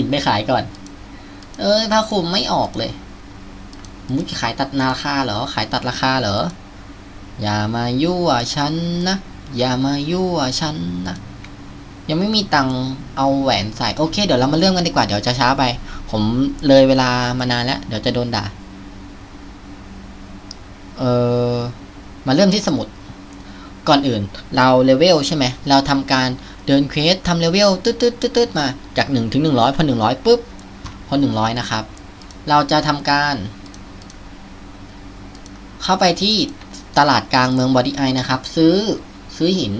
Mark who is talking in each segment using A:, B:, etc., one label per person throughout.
A: หินไปขายก่อน เอ้ยผ้าคลุมไม่ออกเลย มุ้ยขายตัดราคาเหรอ ขายตัดราคาเหรอ อย่ามายั่วฉันนะ อย่ามายั่วฉันนะ ยังไม่มีตังค์เอาแหวนใส่ โอเค เดี๋ยวเรามาเริ่มกันดีกว่า เดี๋ยวจะช้าไป ผมเลยเวลามานานแล้ว เดี๋ยวจะโดนด่า เออ มาเริ่มที่สมุด ก่อนอื่น เราเลเวลใช่ไหม เราทำการ เดินเควสทำเลเวลตืดตืดตืดตืดมาจาก1ถึง100 พอ 100ปุ๊บพอ 100 นะครับ เราจะทำการ เข้าไปที่ตลาดกลางเมืองบอดี้ไอนะครับ ซื้อซื้อหิน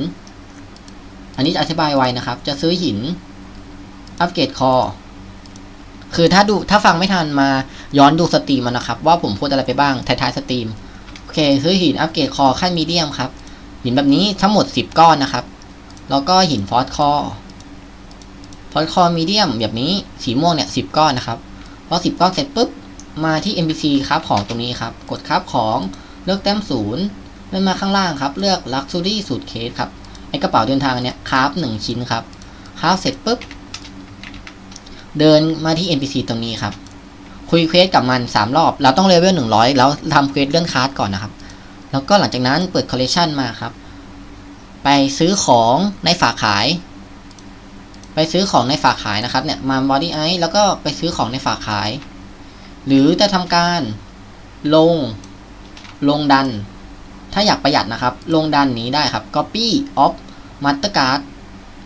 A: อันนี้จะอธิบายไว้นะครับ จะซื้อหิน อัปเกรดคอคือถ้าดูถ้าฟังไม่ทันมาย้อนดูสตรีมมันนะครับ ว่าผมพูดอะไรไปบ้างท้ายๆสตรีมโอเคซื้อหินอัปเกรดคอขั้นมีเดียมครับหินแบบนี้ทั้งหมด 10 ก้อนนะครับ แล้วก็หินฟอสคอฟอสคอมีเดียมแบบนี้สีม่วงเนี่ยสิบก้อนนะครับพอสิบก้อนเสร็จปุ๊บมาที่ NPC ครับของตรงนี้ครับ กดครับของเลือกแต้มศูนย์เลื่อนมาข้างล่างครับ เลือก Luxury สูตรเคสครับไอกระเป๋าเดินทางเนี้ยครับหนึ่งชิ้นครับครับเสร็จปุ๊บ เดินมาที่ NPC ตรงนี้ครับ คุยเควสกับมัน 3 รอบ เราต้องเลเวล100 แล้วทำเควสเลื่อนคาร์ดก่อนนะครับ แล้วก็หลังจากนั้นเปิดคอลเล t ชันมาครับ ไปซื้อของในฝากขาย ไปซื้อของในฝากขายนะครับเนี่ยมาบอดี้ไอแล้วก็ไปซื้อของในฝากขาย หรือจะทำการลงลงดัน ถ้าอยากประหยัดนะครับ ลงดันนี้ได้ครับ copy of mastercard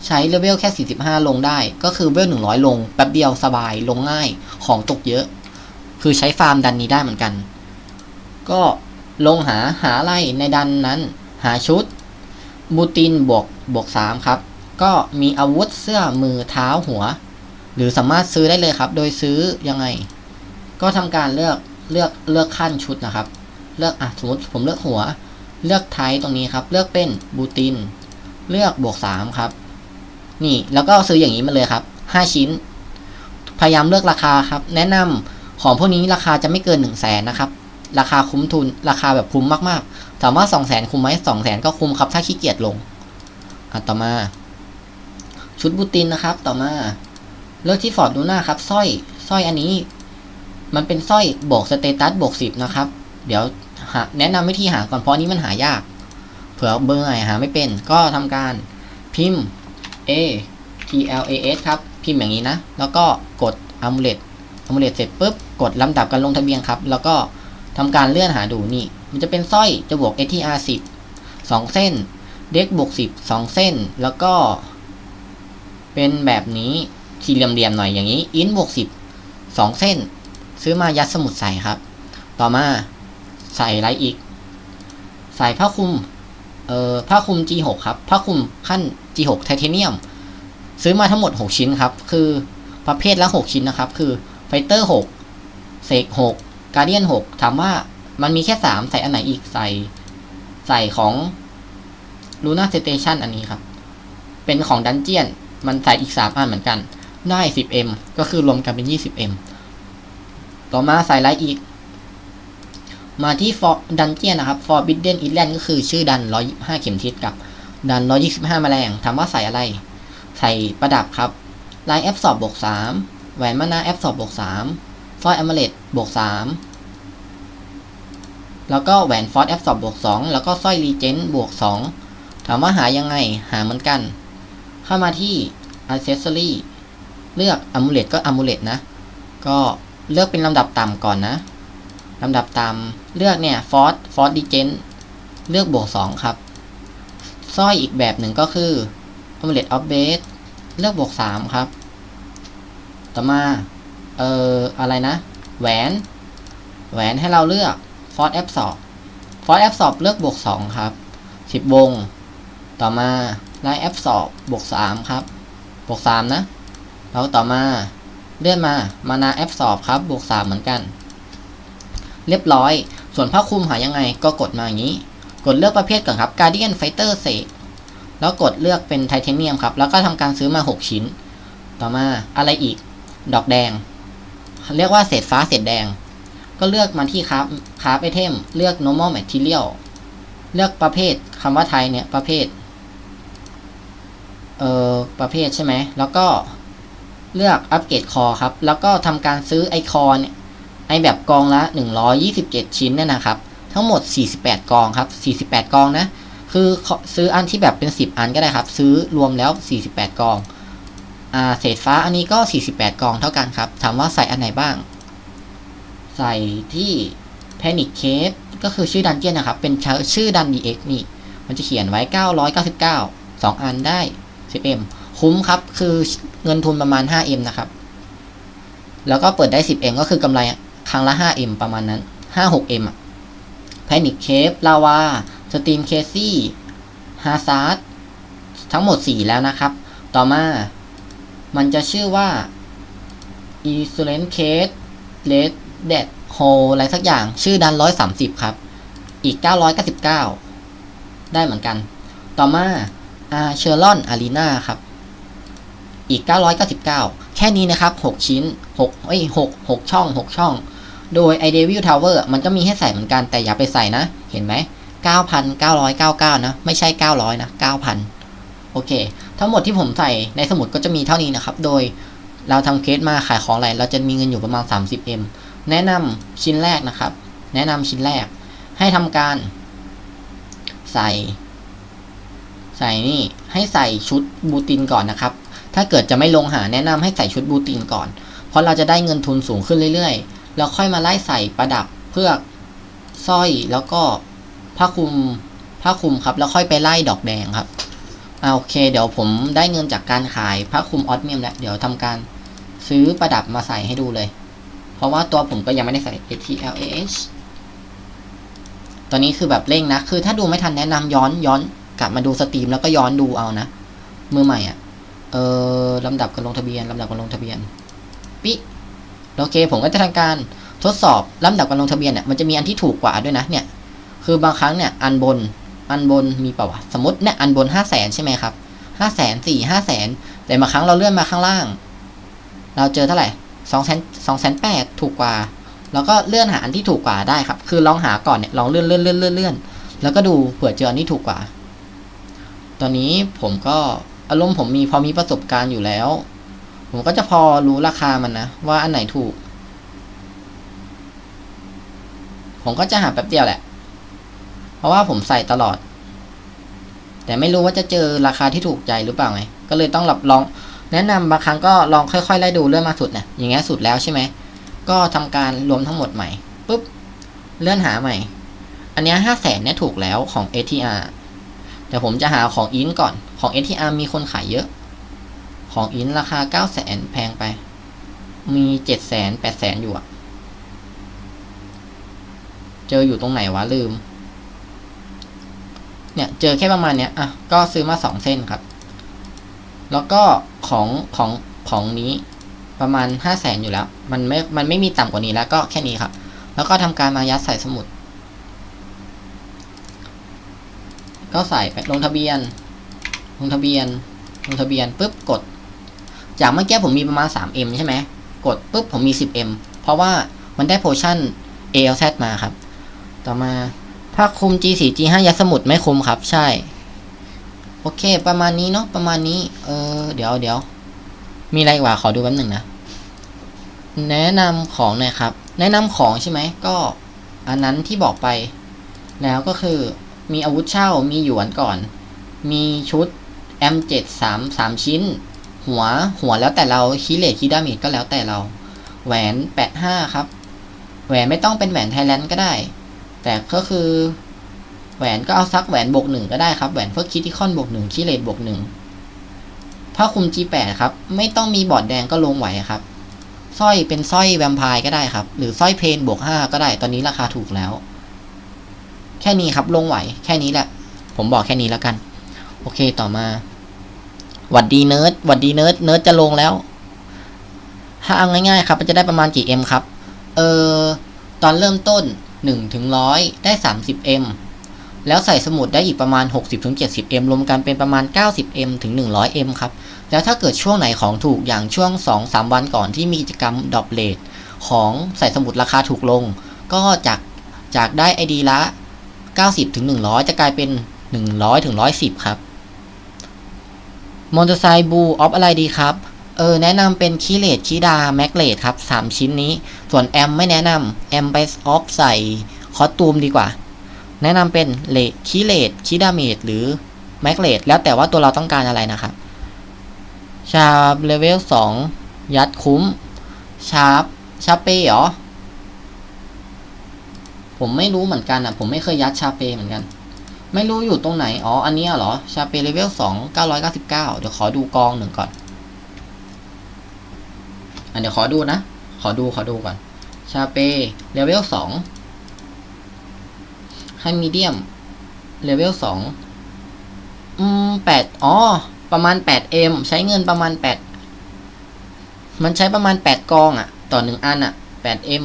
A: ใช้เลเวลแค่ 45 ลงได้ ก็คือเวล100 ลง แป๊บเดียวสบายลงง่ายของตกเยอะ คือใช้ฟาร์มดันนี้ได้เหมือนกัน ก็ลงหาหาอะไรในดันนั้น หาชุด บูตินบวกบวกสามครับ ก็มีอาวุธเสื้อมือเท้าหัว หรือสามารถซื้อได้เลยครับ โดยซื้อยังไง ก็ทำการเลือกเลือกเลือกขั้นชุดนะครับ เลือกอะสมมติผมเลือกหัว เลือกไทยตรงนี้ครับ เลือกเป็นบูติน เลือกบวกสามครับ นี่แล้วก็ซื้ออย่างนี้มาเลยครับห้าชิ้น พยายามเลือกราคาครับ แนะนำของพวกนี้ราคาจะไม่เกินหนึ่งแสนนะครับ ราคาคุ้มทุน ราคาแบบคุ้มมากๆ ถามว่าสองแสนคุ้มไหมสองแสนก็คุ้มครับถ้าขี้เกียจลงอะต่อมา ชุดบูตินนะครับ ต่อมาเลือกที่ฟอร์ดดูหน้าครับสร้อยสร้อยอันนี้ มันเป็นสร้อยบวกสเตตัสบวกสิบนะครับ เดี๋ยวหาแนะนำวิธีหาก่อนเพราะนี้มันหายาก เผื่อเบอร์ไหนหาไม่เป็น ก็ทำการพิมพ์ A T L A S ครับ พิมพ์อย่างนี้นะ แล้วก็กด amulet amulet เสร็จปุ๊บ กดลำดับการลงทะเบียนครับ แล้วก็ทำการเลื่อนหาดูนี่ มันจะเป็นสร้อยจะบวก ATR 10 2 เส้น เด็กบวก 10 2 เส้น แล้วก็ เป็นแบบนี้สี่เหลี่ยมๆหน่อยอย่างนี้ อินบวก 10 2 เส้น ซื้อมายัดสมุดใส่ครับ ต่อมาใส่อะไรอีก ใส่ผ้าคลุม เอ่อผ้าคลุม G6 ครับ ผ้าคลุมขั้น G6 ไทเทเนียม ซื้อมาทั้งหมด 6 ชิ้นครับ คือประเภทละ 6 ชิ้นนะครับ คือไฟเตอร์ 6เซก6 การเดียน 6 ถามว่า มันมีแค่3ใส่อันไหนอีกใส่ ใส่ของ Luna Station อันนี้ครับ เป็นของดันเจียน มันใส่อีก3อันเหมือนกัน ได้ 10m ก็คือรวมกันเป็น 20m ต่อมาใส่อะไรอีก มาที่ฟอร์ดันเจียนนะครับ Forbidden Island ก็คือชื่อดัน 125 เข็มทิศกับ ดัน 125 แมลงถามว่าใส่อะไร ใส่ประดับครับลายแอปสอบบวก3แหวนมานาแอปสอบบวก3ฟอยอมเลตบวก3 แล้วก็แหวนฟอสแอปสอบบวก2แล้วก็สร้อยรีเจนบวก 2 ถามว่าหายังไงหาเหมือนกัน เข้ามาที่ Accessory เลือก Amulet ก็ Amulet นะ ก็เลือกเป็นลำดับต่ำก่อนนะลำดับต่ำเลือกเนี่ยฟอสฟอสดีเจนเลือกบวก 2 ครับสร้อยอีกแบบหนึ่งก็คือ Amulet of Base เลือกบวก 3 ครับ ต่อมา เอ่อ อะไรนะ แหวน แหวนให้เราเลือก Ford F สอบ Ford F สอบเลือกบวก2ครับ 10 วง ต่อมาไลน์ F สอบบวก3ครับ บวก3นะ แล้วต่อมาเลื่อนมามานา F สอบครับบวก3เหมือนกัน เรียบร้อย ส่วนผ้าคลุมหายังไงก็กดมาอย่างนี้ กดเลือกประเภทก่อนครับ Guardian Fighter เ e แล้วกดเลือกเป็นไทเทเนียมครับ แล้วก็ทำการซื้อมา 6 ชิ้น ต่อมาอะไรอีก ดอกแดง เรียกว่าเศษฟ้าเศษแดง ก็เลือกมาที่ครับคราฟไอเทมเลือก normal material เลือกประเภทคำว่าไทยเนี่ยประเภทเอ่อประเภทใช่ไหมแล้วก็เลือกอัปเกรดคอครับ แล้วก็ทำการซื้อไอคอนไอแบบกองละ 127 ชิ้นเนี่ยนะครับ ทั้งหมด 48 กองครับ 48 กองนะ คือซื้ออันที่แบบเป็น 10 อันก็ได้ครับ ซื้อรวมแล้ว 48 กอง อ่า เศษฟ้าอันนี้ก็ 48 กองเท่ากันครับ ถามว่าใส่อันไหนบ้าง ใส่ที่ Panic Cave ก็คือชื่อดันเจียนนะครับ เป็นชื่อดัน DX นี่ มันจะเขียนไว้ 999 2 อันได้ 10M คุ้มครับ คือเงินทุนประมาณ 5M นะครับ แล้วก็เปิดได้ 10M ก็คือกำไรครั้งละ 5M ประมาณนั้น 5-6M อะ Panic Cave Lava Steam Casey Hazard ทั้งหมด 4 แล้วนะครับ ต่อมา มันจะชื่อว่า e s u l e n Case Red Dead Hole อะไรสักอย่างชื่อดัน130ครับ อีก999ได้เหมือนกัน ต่อมาอาเชอร์ลอนอารีนาครับ อีก 999 แค่นี้นะครับ 6 ชิ้น6เอ้ย6 6 ช่อง 6 ช่อง โดย i d e v i l Tower มันก็มีให้ใส่เหมือนกัน แต่อย่าไปใส่นะ เห็นไหม 9,999 นะ ไม่ใช่ 900 นะ 9,000 โอเค ทั้งหมดที่ผมใส่ในสมุดก็จะมีเท่านี้นะครับ โดยเราทำเคสมาขายของอะไร เราจะมีเงินอยู่ประมาณ 30M แนะนำชิ้นแรกนะครับ แนะนำชิ้นแรก ให้ทำการ ใส่ ใส่นี่ให้ใส่ชุดบูตินก่อนนะครับ ถ้าเกิดจะไม่ลงหาแนะนำให้ใส่ชุดบูตินก่อน เพราะเราจะได้เงินทุนสูงขึ้นเรื่อยๆ แล้วค่อยมาไล่ใส่ประดับเพื่อสร้อยแล้วก็ผ้าคลุมผ้าคลุมครับ แล้วค่อยไปไล่ดอกแดงครับเอาโอเค เดี๋ยวผมได้เงินจากการขายผ้าคลุมออสเมียมแล้ว เดี๋ยวทำการซื้อประดับมาใส่ให้ดูเลย เพราะว่าตัวผมก็ยังไม่ได้ใส่ ATLAH ตอนนี้คือแบบเร่งนะ คือถ้าดูไม่ทันแนะนำย้อนย้อนกลับมาดูสตรีมแล้วก็ย้อนดูเอานะ มือใหม่อะ เออลำดับการลงทะเบียนลำดับการลงทะเบียน ปิโอเค ผมก็จะทำการทดสอบลำดับการลงทะเบียนเนี่ยมันจะมีอันที่ถูกกว่าด้วยนะเนี่ย คือบางครั้งเนี่ยอันบนอันบนมีเปล่าวะสมมติเนี่ยอันบนห้าแสนใช่ไหมครับห้าแสนสี่ห้าแสนแต่บางครั้งเราเลื่อนมาข้างล่าง เราเจอเท่าไหร่ สองแสนสองแสนแปดถูกกว่า แล้วก็เลื่อนหาอันที่ถูกกว่าได้ครับ คือลองหาก่อนเนี่ยลองเลื่อนเลื่อนเลื่อนเลื่อนเลื่อนแล้วก็ดูเผื่อเจออันที่ถูกกว่า ตอนนี้ผมก็อารมณ์ผมมีพอมีประสบการณ์อยู่แล้ว ผมก็จะพอรู้ราคามันนะว่าอันไหนถูก ผมก็จะหาแป๊บเดียวแหละ เพราะว่าผมใส่ตลอด แต่ไม่รู้ว่าจะเจอราคาที่ถูกใจหรือเปล่าไง ก็เลยต้องหลับลอง แนะนำบางครั้งก็ลองค่อยๆไล่ดูเลื่อนมาสุดเนี่ยอย่างเงี้ยสุดแล้วใช่ไหมก็ทำการรวมทั้งหมดใหม่ปุ๊บเลื่อนหาใหม่ อันเนี้ยห้าแสนเนี่ยถูกแล้วของ ATR แต่ผมจะหาของอินก่อนของ ATR มีคนขายเยอะ ของอินราคาเก้าแสนแพงไป มีเจ็ดแสนแปดแสนอยู่อะเจออยู่ตรงไหนวะลืม เนี่ยเจอแค่ประมาณเนี้ยอะก็ซื้อมาสองเส้นครับ แล้วก็ของของของนี้ประมาณห้าแสนอยู่แล้ว มันไม่ มันไม่มีต่ำกว่านี้แล้วก็แค่นี้ครับ แล้วก็ทำการมายัดใส่สมุด ก็ใส่ไปลงทะเบียน ลงทะเบียน ลงทะเบียนปุ๊บกด จากเมื่อกี้ผมมีประมาณ 3M ใช่ไหม กดปุ๊บผมมี 10M เพราะว่ามันได้โพชั่น ALZ มาครับ ต่อมา ถ้าคุม G4 G5 ยัดสมุดไม่คุมครับ ใช่ อเค ประมาณนี้เนาะประมาณนี้ เออเดี๋ยวเดี๋ยวมีอะไรกว่าขอดูแป๊บหนึ่งนะ แนะนำของน่อยครับ แนะนำของใช่ไหมก็ อันนั้นที่บอกไป แล้วก็คือมีอาวุธเช่ามีหยวนก่อน มีชุด M7 3 3 ชิ้น หัวหัวแล้วแต่เราคิเลตคิดามิดก็แล้วแต่เรา แหวน 85 ครับ แหวนไม่ต้องเป็นแหวนไทยแลนด์ก็ได้ แต่ก็คือ แหวนก็เอาซักแหวนบวกหนึ่งก็ได้ครับแหวนเพื่อคิติคอนบวกหนึ่งคิเลตบวกหนึ่งผ้าคลุม G8 ครับ ไม่ต้องมีบอดแดงก็ลงไหวครับสร้อยเป็นสร้อยแวมไพร์ก็ได้ครับ หรือสร้อยเพนบวกห้าก็ได้ตอนนี้ราคาถูกแล้ว แค่นี้ครับลงไหว แค่นี้แหละ ผมบอกแค่นี้แล้วกัน โอเคต่อมาหวัดดีเนิร์ดหวัดดีเนิร์ดเนิร์ดจะลงแล้ว ถ้าเอาง่ายๆครับมันจะได้ประมาณกี่ M ครับ เออตอนเริ่มต้น1ถึง100 ได้ 30M แล้วใส่สมุดได้อีกประมาณ 60-70M รวมกันเป็นประมาณ 90M ถึง 100M ครับ แล้วถ้าเกิดช่วงไหนของถูกอย่างช่วง 2-3 วันก่อนที่มีกิจกรรมดอปเลทของใส่สมุดราคาถูกลง ก็จากจากได้ ID ละ 90ถึง100จะกลายเป็น 100ถึง110ครับมอเตอร์ไซค์บูออฟอะไรดีครับ เออ แนะนำเป็นคีเลตคีดา แมกเลตครับสามชิ้นนี้ ส่วนแอมไม่แนะนำแอมไปออฟใส่คอสตูมดีกว่า แนะนำเป็นเลทคีเลตคีดาเมดหรือแมกเลตแล้วแต่ว่าตัวเราต้องการอะไรนะครับ ชาร์ปเลเวลสองยัดคุ้ม ชาร์ปชาเป้เหรอ ผมไม่รู้เหมือนกันอะ ผมไม่เคยยัดชาเปเหมือนกัน ไม่รู้อยู่ตรงไหน อ๋อ อันนี้เหรอ ชาเปเลเวลสองเก้าร้อยเก้าสิบเก้าเดี๋ยวขอดูกองหนึ่งก่อน อันเดี๋ยวขอดูนะ ขอดูขอดูก่อน ชาเปเลเวลสอง ให้มีเดียมเลเวลสองอืมแปดอ๋อ ประมาณแปดเอ็มใช้เงินประมาณแปดมันใช้ประมาณแปดกองอะต่อหนึ่งอันอะแปดเอ็ม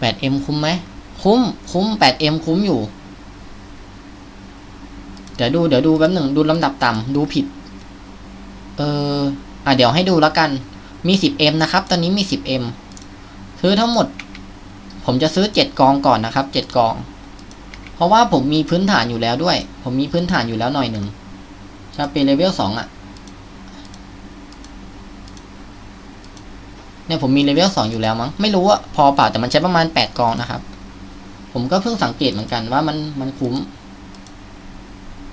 A: แปดเอ็มคุ้มไหม คุ้ม คุ้มแปดเอ็มคุ้มอยู่ เดี๋ยวดู เดี๋ยวดูแป๊บหนึ่งดูลำดับต่ำดูผิด เอออะเดี๋ยวให้ดูแล้วกัน มี 10M นะครับ ตอนนี้มี 10M ซื้อทั้งหมด ผมจะซื้อ7กองก่อนนะครับ7กอง เพราะว่าผมมีพื้นฐานอยู่แล้วด้วย ผมมีพื้นฐานอยู่แล้วหน่อยหนึ่งชาเป็นเลเวล2อะเนี่ยผมมีเลเวล2องอยู่แล้วมั้งไม่รู้ว่าพอเปล่าแต่มันใช้ประมาณ8กองนะครับ ผมก็เพิ่งสังเกตเหมือนกันว่ามันมันคุ้ม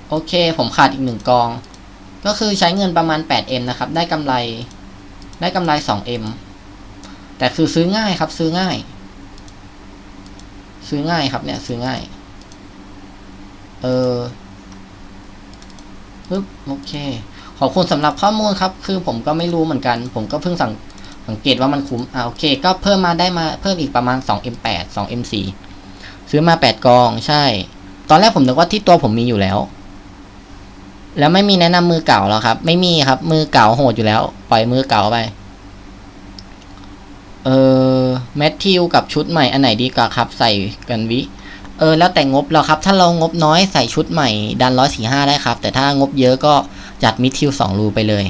A: โอเค ผมขาดอีกหนึ่งกอง ก็คือใช้เงินประมาณ 8M นะครับ ได้กำไร ได้กำไร 2M แต่คือซื้อง่ายครับ ซื้อง่าย ซื้อง่ายครับเนี่ย ซื้อง่าย เออปึ๊บโอเค ขอบคุณสำหรับข้อมูลครับ คือผมก็ไม่รู้เหมือนกัน ผมก็เพิ่งสังสังเกตว่ามันคุ้มอ่าโอเค ก็เพิ่มมาได้มาเพิ่มอีกประมาณ 2M8 2M4 ซื้อมา 8 กอง ใช่ ตอนแรกผมนึกว่าที่ตัวผมมีอยู่แล้ว แล้วไม่มีแนะนำมือเก่าแล้วครับ ไม่มีครับ มือเก่าโหดอยู่แล้ว ปล่อยมือเก่าไป เออแมทธิวกับชุดใหม่อันไหนดีกว่าครับ ใส่กันวิ ออแล้วแต่งบเราครับ ถ้าเรางบน้อยใส่ชุดใหม่ดันร้อยสี่ห้าได้ครับ แต่ถ้างบเยอะก็จัดมิดทิวสองรูไปเลย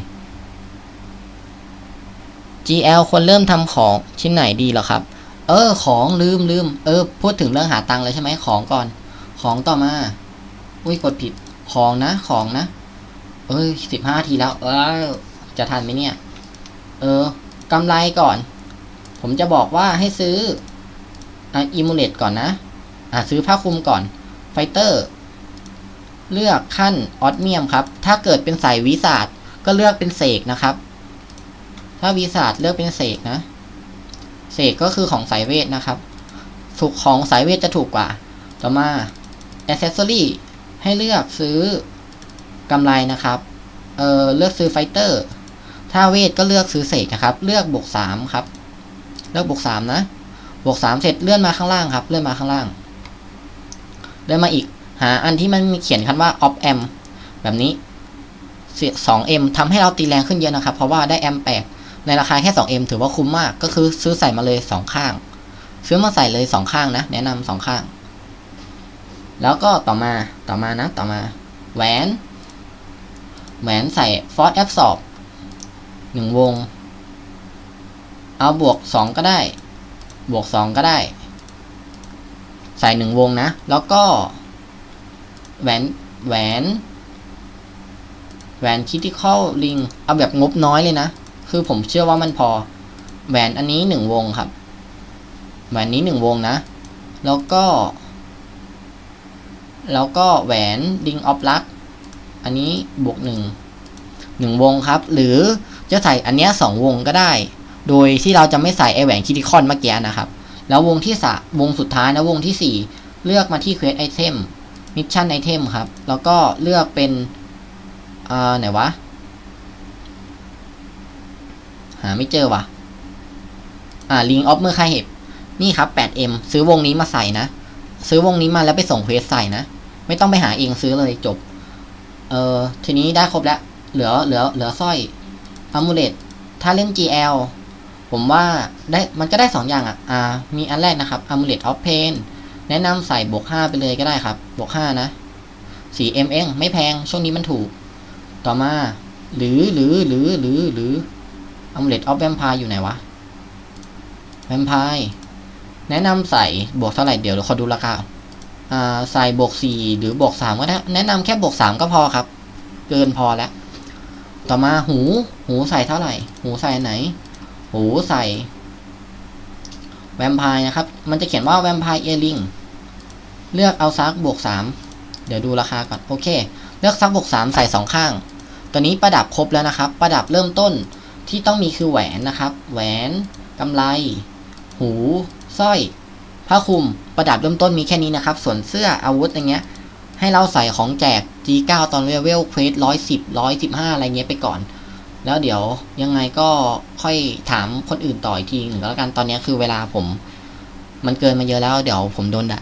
A: GL ควรเริ่มทำของชิ้นไหนดีหรอครับ เออของลืมลืมเออ พูดถึงเรื่องหาตังค์เลยใช่ไหมของก่อน ของต่อมา อุ้ยกดผิดของนะของนะ เอ้ยสิบห้าทีแล้ว เออจะทันไหมเนี่ย เออกำไรก่อน ผมจะบอกว่าให้ซื้ออะอิมูเลตก่อนนะ อะซื้อผ้าคลุมก่อนไฟเตอร์ เลือกขั้นออสเมียมครับ ถ้าเกิดเป็นสายวิสาดก็เลือกเป็นเสกนะครับ ถ้าวิสาดเลือกเป็นเสกนะ เสกก็คือของสายเวทนะครับ ถูกของสายเวทจะถูกกว่า ต่อมา accessory ให้เลือกซื้อกำไรนะครับ เออเลือกซื้อไฟเตอร์ ถ้าเวทก็เลือกซื้อเสกนะครับ เลือกบวกสามครับ เลือกบวกสามนะ บวกสามเสร็จเลื่อนมาข้างล่างครับ เลื่อนมาข้างล่าง เลื่อนมาอีก หาอันที่มันมีเขียนคำว่า op amp แบบนี้สอง m ทำให้เราตีแรงขึ้นเยอะนะครับ เพราะว่าได้แอมแปดในราคาแค่ 2M ถือว่าคุ้มมาก ก็คือซื้อใส่มาเลยสองข้าง ซื้อมาใส่เลยสองข้างนะ แนะนำสองข้าง แล้วก็ต่อมา ต่อมานะ ต่อมา แหวน แหวนใส่ฟอสแอปสอบหนึ่งวง เอาบวกสองก็ได้ บวกสองก็ได้ ใส่หนึ่งวงนะ แล้วก็ แหวนแหวนแหวนคิติคอลลิงเอาแบบงบน้อยเลยนะ คือผมเชื่อว่ามันพอ แหวนอันนี้หนึ่งวงครับ แหวนนี้หนึ่งวงนะ แล้วก็ แล้วก็แหวนดิงออฟลักอันนี้บวกหนึ่งหนึ่งวงครับ หรือจะใส่อันเนี้ยสองวงก็ได้ โดยที่เราจะไม่ใส่ไอแหวนคิติคอนเมื่อกี้นะครับ แล้ววงที่สะวงสุดท้ายนะวงที่สี่เลือกมาที่เควสไอเทมมิชชั่นไอเทมครับ แล้วก็เลือกเป็นอ่าไหนวะ หาไม่เจอวะอ่าลิงออฟเมื่อใครเห็บ นี่ครับ 8M ซื้อวงนี้มาใส่นะ ซื้อวงนี้มาแล้วไปส่งเควสใส่นะ ไม่ต้องไปหาเองซื้อเลยจบ เออทีนี้ได้ครบแล้ว เหลือเหลือเหลือสร้อยอามูเลตถ้าเล่น GL ผมว่าได้มันก็ได้สองอย่างอะอ่ามีอันแรกนะครับ Amulet of Pain แนะนำใส่บวกห้าไปเลยก็ได้ครับ บวกห้านะ 4M เองไม่แพง ช่วงนี้มันถูก ต่อมา หรือหรือหรือหรือหรือ Amulet of Vampire อยู่ไหนวะ Vampire แนะนำใส่บวกเท่าไหร่เดี๋ยวเราขอดูราคาอ่าใส่บวกสี่หรือบวกสามก็ได้แนะนำแค่บวกสามก็พอครับ เกินพอแล้ว ต่อมาหู หูใส่เท่าไหร่ หูใส่ไหน หูใส่ แวมไพร์นะครับ มันจะเขียนว่าแวมไพร์เอลิงเลือกเอาซักบวกสามเดี๋ยวดูราคาก่อน โอเค เลือกซักบวกสามใส่สองข้าง ตัวนี้ประดับครบแล้วนะครับ ประดับเริ่มต้นที่ต้องมีคือแหวนนะครับ แหวนกำไรหูสร้อยผ้าคลุมประดับเริ่มต้นมีแค่นี้นะครับ ส่วนเสื้ออาวุธอย่างเงี้ย ให้เราใส่ของแจก G9 ตอนเลเวลเควสร้อยสิบร้อยสิบห้าอะไรเงี้ยไปก่อน แล้วเดี๋ยวยังไงก็ค่อยถามคนอื่นต่ออีกทีหนึ่งแล้วกันตอนนี้คือเวลาผม มันเกินมาเยอะแล้วเดี๋ยวผมโดนด่า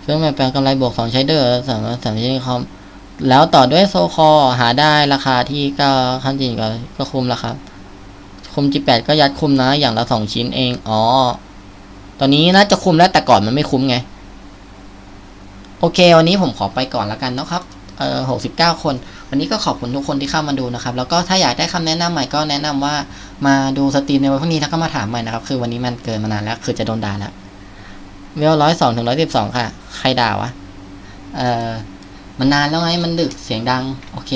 A: เครื่องแปลงกำไรบวกสองใช้เดอร์สามสามารถใช้คอมแล้วต่อด้วยโซคอหาได้ราคาที่ก็ขั้นจริงก็ก็คุ้มแล้วครับ คุม G8 ก็ยัดคุมนะ อย่างละสองชิ้นเอง อ๋อ ตอนนี้น่าจะคุมแล้วแต่ก่อนมันไม่คุ้มไง โอเค วันนี้ผมขอไปก่อนแล้วกันนะครับ เออหกสิบเก้าคน วันนี้ก็ขอบคุณทุกคนที่เข้ามาดูนะครับ แล้วก็ถ้าอยากได้คำแนะนำใหม่ก็แนะนำว่ามาดูสตรีมในวันพรุ่งนี้แล้วก็มาถามใหม่นะครับ คือวันนี้มันเกินมานานแล้ว คือจะโดนด่าแล้วเวลร้อยสองถึงร้อยสิบสองค่ะ ใครด่าวะ เออมันนานแล้วไง มันดึก เสียงดัง โอเค